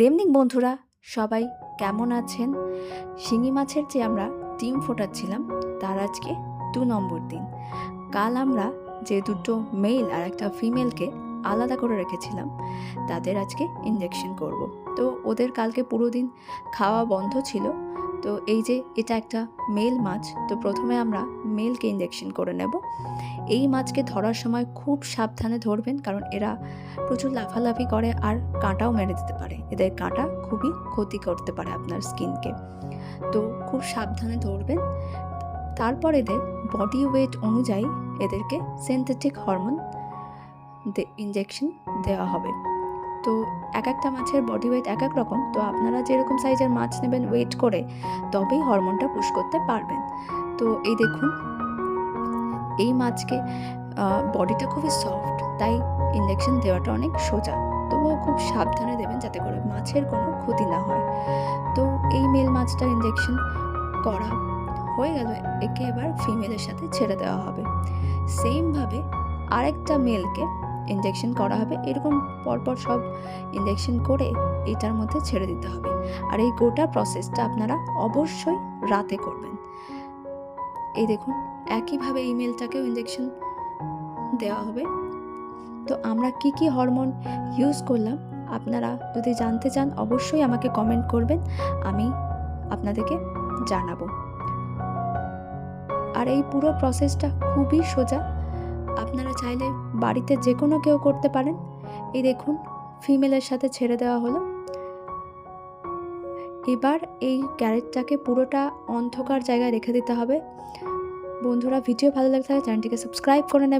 দেমনিক বন্ধুরা, সবাই কেমন আছেন? শিঙি মাছের যে আমরা ডিম ফোটাচ্ছিলাম, তার আজকে দু নম্বর দিন। কাল আমরা যে দুটো মেল আর একটা ফিমেলকে আলাদা করে রেখেছিলাম। তাদের আজকে ইঞ্জেকশন করব। তো ওদের কালকে পুরো দিন খাওয়া বন্ধ ছিল। তো এই যে এটা একটা মেল মাছ, তো প্রথমে আমরা মেলকে ইঞ্জেকশন করে নেব। এই মাছকে ধরার সময় খুব সাবধানে ধরবেন, কারণ এরা প্রচুর লাফালাফি করে আর কাঁটাও মেরে দিতে পারে। এদের কাঁটা খুবই ক্ষতি করতে পারে আপনার স্কিনকে। তো খুব সাবধানে ধরবেন। তারপর এদের বডি ওয়েট অনুযায়ী এদেরকে সিনথেটিক হরমোন ইঞ্জেকশন দেওয়া হবে। তো এক একটা মাছের বডি ওয়েট এক এক রকম, তো আপনারা যেরকম সাইজের মাছ নেবেন ওয়েট করে, তবেই হরমোনটা পুশ করতে পারবেন। তো এই দেখুন, এই মাছকে বডিটা খুবই সফট তাই ইঞ্জেকশন দেওয়াটা অনেক সোজা। তবুও খুব সাবধানে দেবেন যাতে করে মাছের কোনো ক্ষতি না হয়। তো এই মেল মাছটা ইঞ্জেকশন করা হয়ে গেল, একে এবার ফিমেলের সাথে ছেড়ে দেওয়া হবে। সেমভাবে আরেকটা মেলকে ইঞ্জেকশন করা হবে, এরকম পরপর সব ইঞ্জেকশন করে এটার মধ্যে ছেড়ে দিতে হবে। আর এই গোটা প্রসেসটা আপনারা অবশ্যই রাতে করবেন। এই দেখুন, একইভাবে এই মেলটাকেও ইঞ্জেকশন দেওয়া হবে। তো আমরা কি কি হরমোন ইউজ করলাম, আপনারা যদি জানতে চান, অবশ্যই আমাকে কমেন্ট করবেন, আমি আপনাদেরকে জানাব। আর এই পুরো প্রসেসটা খুবই সোজা আপনারা চাইলে বাড়িতে যে কোনো কেউ করতে পারেন। এই দেখুন, ফিমেলের সাথে ছেড়ে দেওয়া হলো। এবার এই ক্যারেটটাকে পুরোটা অন্ধকার জায়গায় রেখে দিতে হবে। বন্ধুরা, ভিডিও ভালো লাগলে চ্যানেলটিকে সাবস্ক্রাইব করে নেবেন।